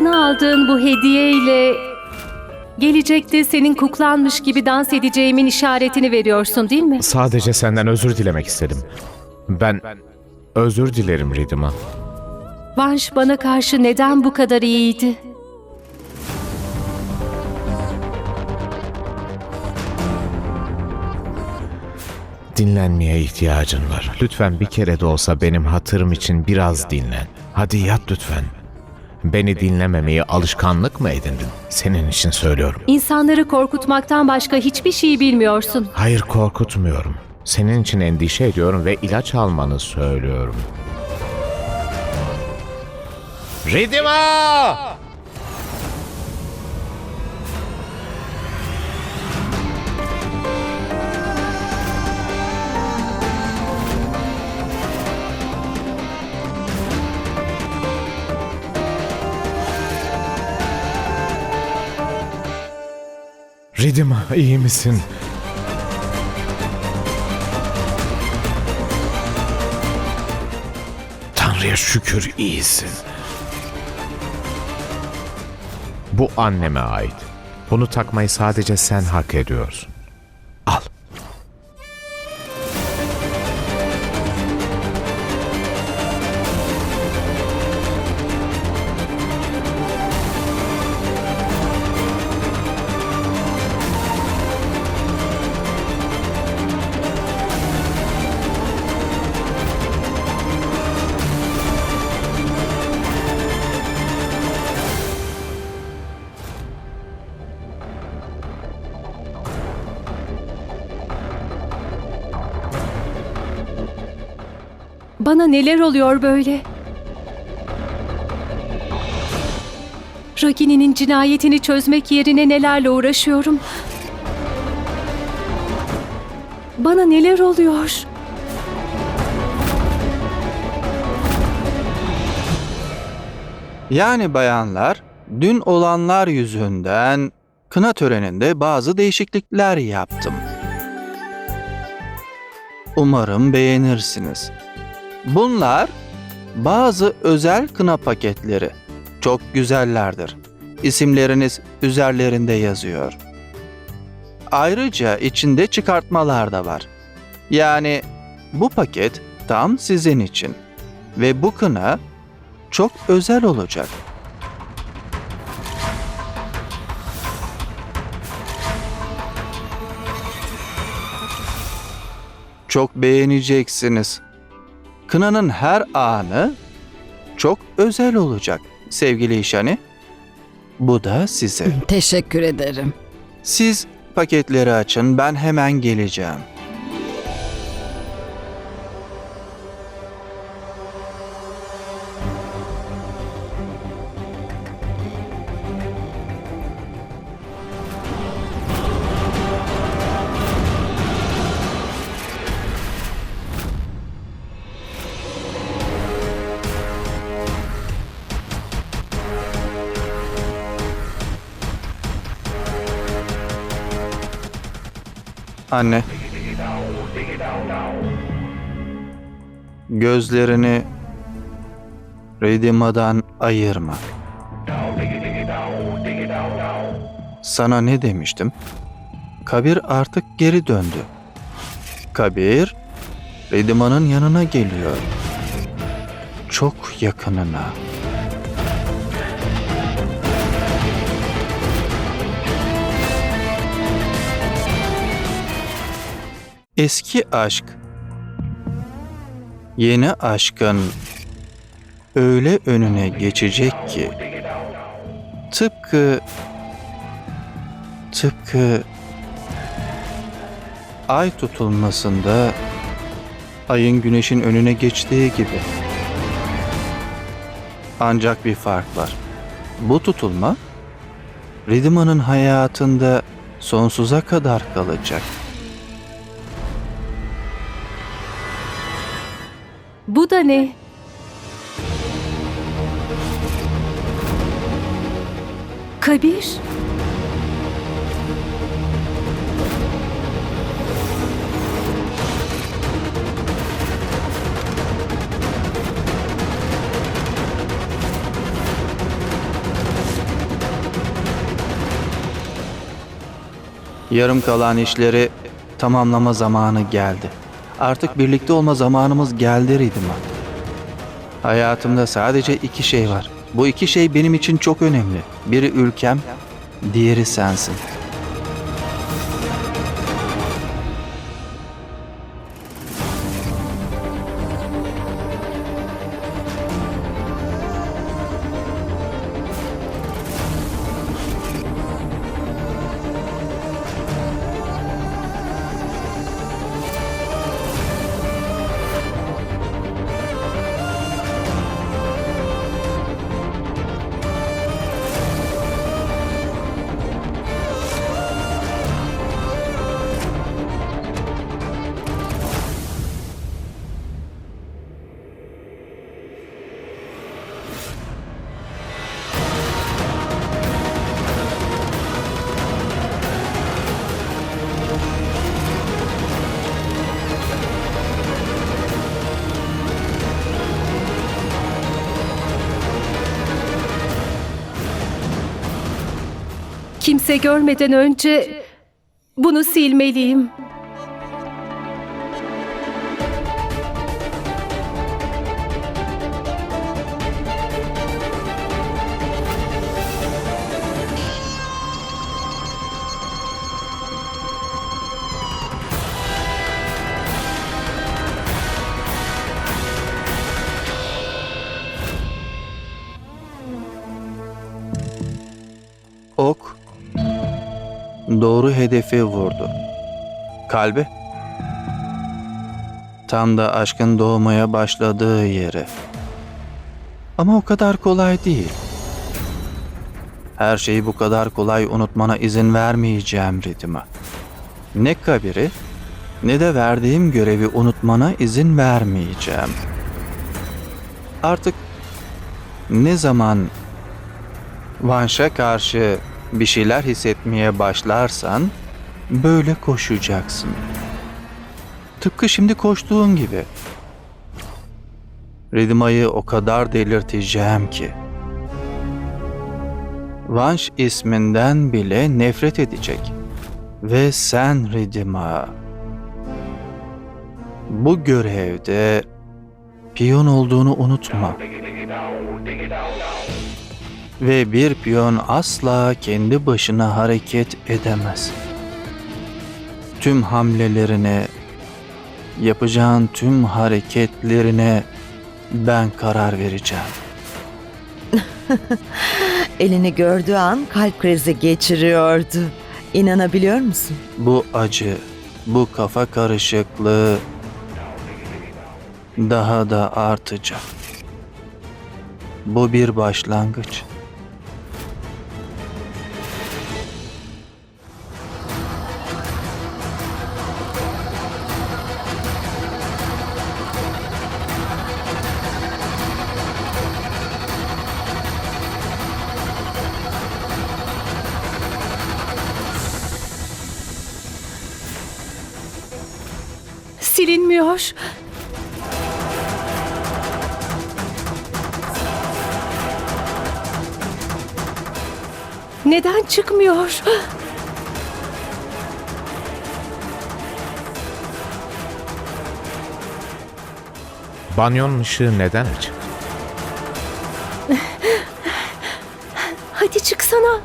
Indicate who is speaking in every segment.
Speaker 1: Bana aldığın bu hediyeyle gelecekte senin kuklanmış gibi dans edeceğimin işaretini veriyorsun değil mi?
Speaker 2: Sadece senden özür dilemek istedim. Ben özür dilerim Ridima.
Speaker 1: Vanş bana karşı neden bu kadar iyiydi?
Speaker 2: Dinlenmeye ihtiyacın var. Lütfen bir kere de olsa benim hatırım için biraz dinlen. Hadi yat lütfen. Beni dinlememeyi alışkanlık mı edindin? Senin için söylüyorum.
Speaker 1: İnsanları korkutmaktan başka hiçbir şey bilmiyorsun.
Speaker 2: Hayır korkutmuyorum. Senin için endişe ediyorum ve ilaç almanı söylüyorum. Ridima! Ridima iyi misin? Tanrı'ya şükür iyisin. Bu anneme ait. Bunu takmayı sadece sen hak ediyorsun.
Speaker 1: Neler oluyor böyle? Ragini'nin cinayetini çözmek yerine nelerle uğraşıyorum? Bana neler oluyor?
Speaker 3: Yani bayanlar, dün olanlar yüzünden kına töreninde bazı değişiklikler yaptım. Umarım beğenirsiniz. Bunlar bazı özel kına paketleri. Çok güzellerdir. İsimleriniz üzerlerinde yazıyor. Ayrıca içinde çıkartmalar da var. Yani bu paket tam sizin için. Ve bu kına çok özel olacak. Çok beğeneceksiniz. Kınanın her anı çok özel olacak sevgili işhani. Bu da size.
Speaker 4: Teşekkür ederim.
Speaker 3: Siz paketleri açın ben hemen geleceğim. Anne. Gözlerini Redima'dan ayırma. Sana ne demiştim? Kabir artık geri döndü. Kabir, Redima'nın yanına geliyor. Çok yakınına. Eski aşk yeni aşkın öyle önüne geçecek ki tıpkı tıpkı ay tutulmasında ayın güneşin önüne geçtiği gibi. Ancak bir fark var. Bu tutulma Ridima'nın hayatında sonsuza kadar kalacak.
Speaker 1: Bu da ne? Kabir?
Speaker 3: Yarım kalan işleri tamamlama zamanı geldi. Artık birlikte olma zamanımız geldi Ridima. Hayatımda sadece iki şey var. Bu iki şey benim için çok önemli. Biri ülkem, diğeri sensin.
Speaker 1: Kimse görmeden önce bunu silmeliyim.
Speaker 3: Doğru hedefi vurdu. Kalbe. Tam da aşkın doğmaya başladığı yere. Ama o kadar kolay değil. Her şeyi bu kadar kolay unutmana izin vermeyeceğim Ridima. Ne kabiri ne de verdiğim görevi unutmana izin vermeyeceğim. Artık ne zaman Vanş'a karşı bir şeyler hissetmeye başlarsan böyle koşacaksın. Tıpkı şimdi koştuğun gibi. Ridima'yı o kadar delirteceğim ki. Vanş isminden bile nefret edecek. Ve sen Ridima. Bu görevde piyon olduğunu unutma. Ve bir piyon asla kendi başına hareket edemez. Tüm hamlelerine, yapacağın tüm hareketlerine ben karar vereceğim.
Speaker 4: Elini gördüğü an kalp krizi geçiriyordu. İnanabiliyor musun?
Speaker 3: Bu acı, bu kafa karışıklığı daha da artacak. Bu bir başlangıç.
Speaker 1: Silinmiyor. Neden çıkmıyor?
Speaker 2: Banyonun ışığı neden açık?
Speaker 1: Hadi çıksana.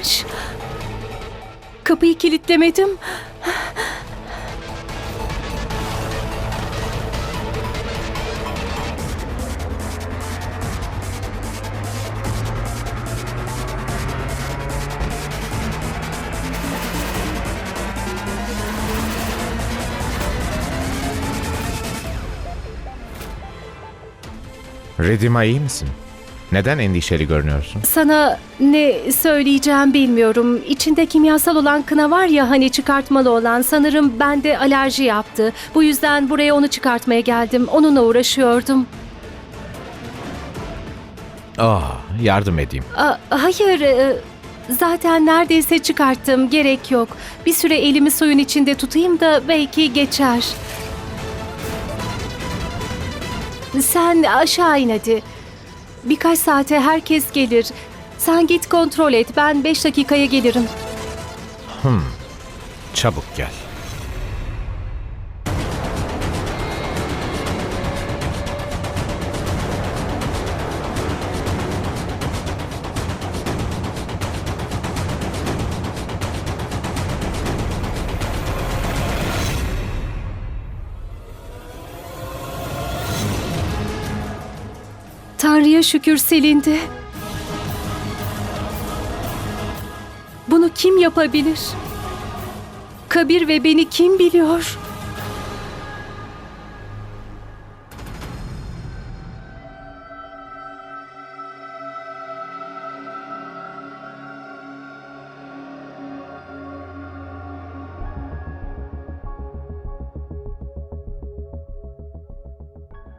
Speaker 1: Vanş. Kapıyı kilitlemedim.
Speaker 2: Redima iyi misin? Neden endişeli görünüyorsun?
Speaker 1: Sana ne söyleyeceğim bilmiyorum. İçinde kimyasal olan kına var ya hani çıkartmalı olan sanırım bende alerji yaptı. Bu yüzden buraya onu çıkartmaya geldim. Onunla uğraşıyordum.
Speaker 2: Ah, yardım edeyim.
Speaker 1: Aa, hayır, e, zaten neredeyse çıkarttım. Gerek yok. Bir süre elimi suyun içinde tutayım da belki geçer. Sen aşağı in hadi. Birkaç saate herkes gelir. Sen git kontrol et. Ben beş dakikaya gelirim.
Speaker 2: Çabuk gel.
Speaker 1: Tanrı'ya şükür silindi. Bunu kim yapabilir? Kabir ve beni kim biliyor?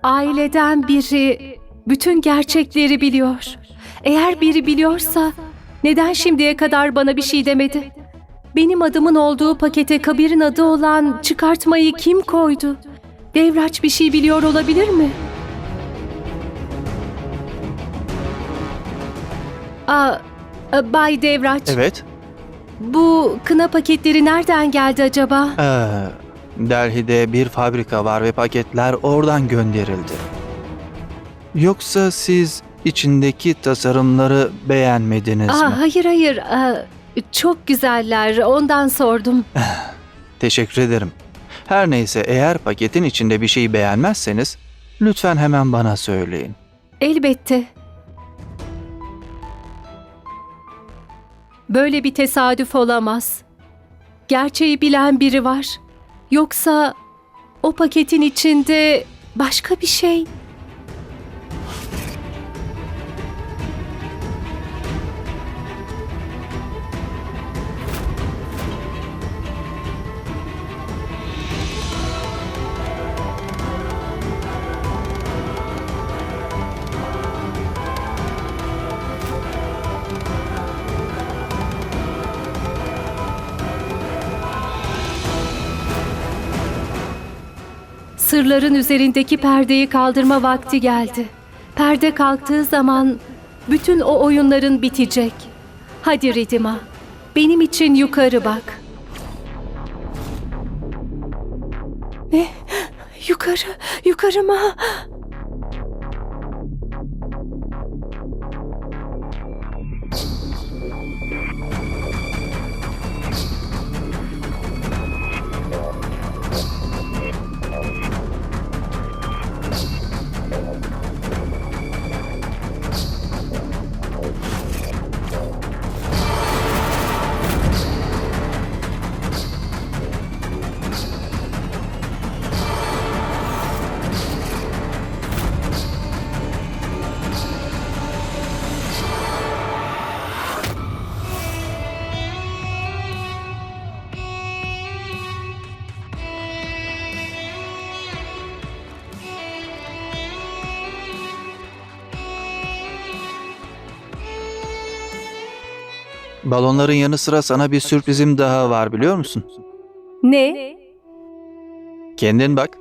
Speaker 1: Aileden biri bütün gerçekleri biliyor. Eğer biri biliyorsa neden şimdiye kadar bana bir şey demedi? Benim adımın olduğu pakete Kabir'in adı olan çıkartmayı kim koydu? Devraç bir şey biliyor olabilir mi? Aa, e, Bay Devraç,
Speaker 3: Evet.
Speaker 1: bu kına paketleri nereden geldi acaba?
Speaker 3: Ee, Delhi'de bir fabrika var ve paketler oradan gönderildi. Yoksa siz içindeki tasarımları beğenmediniz mi?
Speaker 1: Aa, hayır hayır, Aa, çok güzeller ondan sordum.
Speaker 3: Teşekkür ederim. Her neyse eğer paketin içinde bir şey beğenmezseniz lütfen hemen bana söyleyin.
Speaker 1: Elbette. Böyle bir tesadüf olamaz. Gerçeği bilen biri var. Yoksa o paketin içinde başka bir şey. Sırların üzerindeki perdeyi kaldırma vakti geldi. Perde kalktığı zaman bütün o oyunların bitecek. Hadi Ridima, benim için yukarı bak. Ne? Yukarı, yukarı mı?
Speaker 3: Balonların yanı sıra sana bir sürprizim daha var biliyor musun?
Speaker 1: Ne?
Speaker 3: Kendin bak.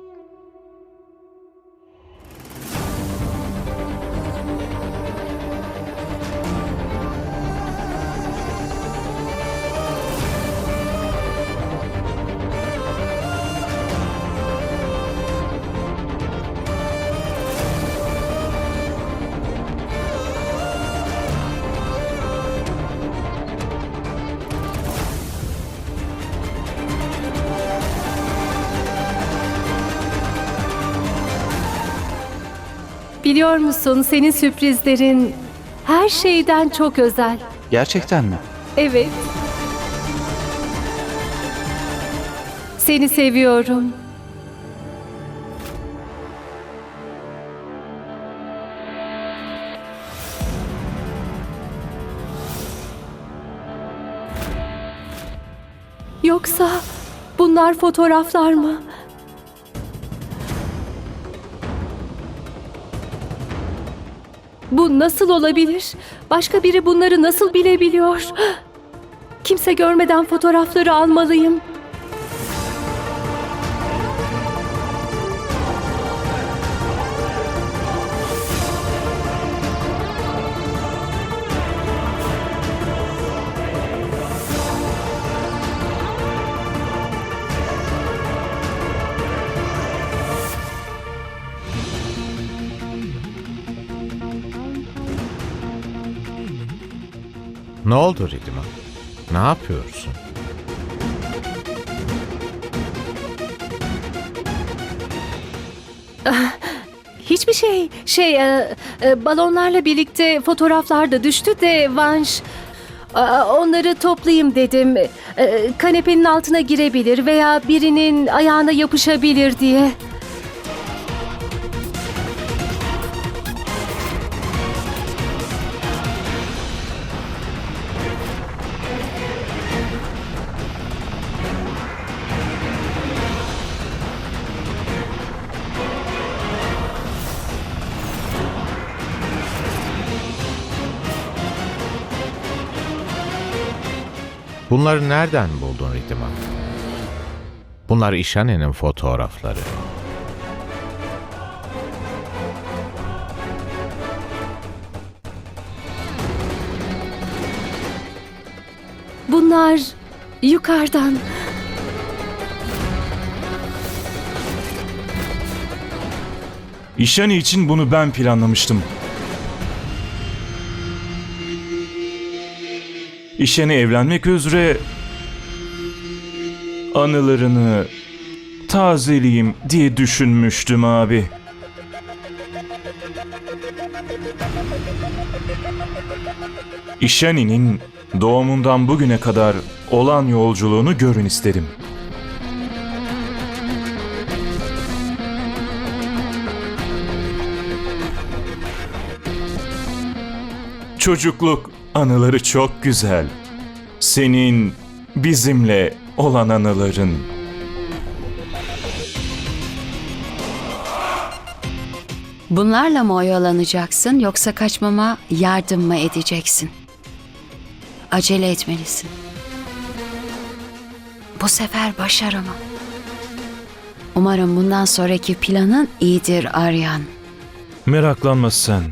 Speaker 1: Biliyor musun senin sürprizlerin her şeyden çok özel.
Speaker 3: Gerçekten mi?
Speaker 1: Evet. Seni seviyorum. Yoksa bunlar fotoğraflar mı? Bu nasıl olabilir? Başka biri bunları nasıl bilebiliyor? Kimse görmeden fotoğrafları almalıyım.
Speaker 2: Ne oldu Ridima? Ne yapıyorsun?
Speaker 1: Hiçbir şey. Şey, e, e, balonlarla birlikte fotoğraflar da düştü de Vanş. onları toplayayım dedim. E, kanepenin altına girebilir veya birinin ayağına yapışabilir diye.
Speaker 2: Bunları nereden buldun Ridima? Bunlar İşhane'nin fotoğrafları.
Speaker 1: Bunlar yukarıdan.
Speaker 5: İşhani için bunu ben planlamıştım. İşhani evlenmek üzere anılarını tazeleyeyim diye düşünmüştüm abi. İşhani'nin doğumundan bugüne kadar olan yolculuğunu görün istedim. Çocukluk anıları çok güzel. Senin bizimle olan anıların.
Speaker 6: Bunlarla mı oyalanacaksın yoksa kaçmama yardım mı edeceksin? Acele etmelisin. Bu sefer başarama. Umarım bundan sonraki planın iyidir Aryan.
Speaker 5: Meraklanma sen.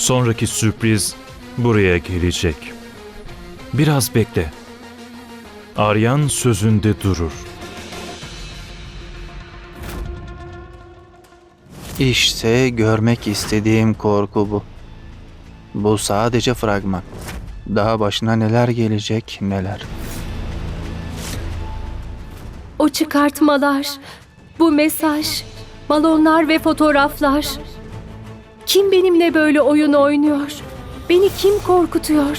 Speaker 5: Sonraki sürpriz buraya gelecek. Biraz bekle. Aryan sözünde durur.
Speaker 3: İşte görmek istediğim korku bu. Bu sadece fragman. Daha başına neler gelecek neler.
Speaker 1: O çıkartmalar, bu mesaj, balonlar ve fotoğraflar. Kim benimle böyle oyun oynuyor? Beni kim korkutuyor?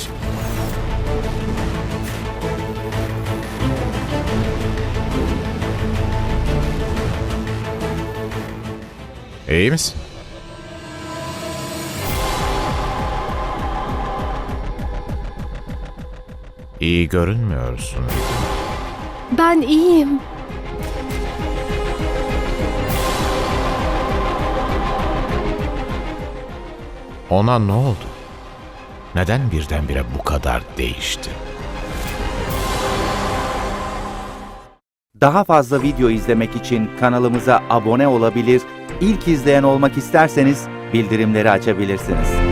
Speaker 2: İyi misin? İyi görünmüyorsun.
Speaker 1: Ben iyiyim.
Speaker 2: Ona ne oldu? Neden birdenbire bu kadar değişti?
Speaker 7: Daha fazla video izlemek için kanalımıza abone olabilir, ilk izleyen olmak isterseniz bildirimleri açabilirsiniz.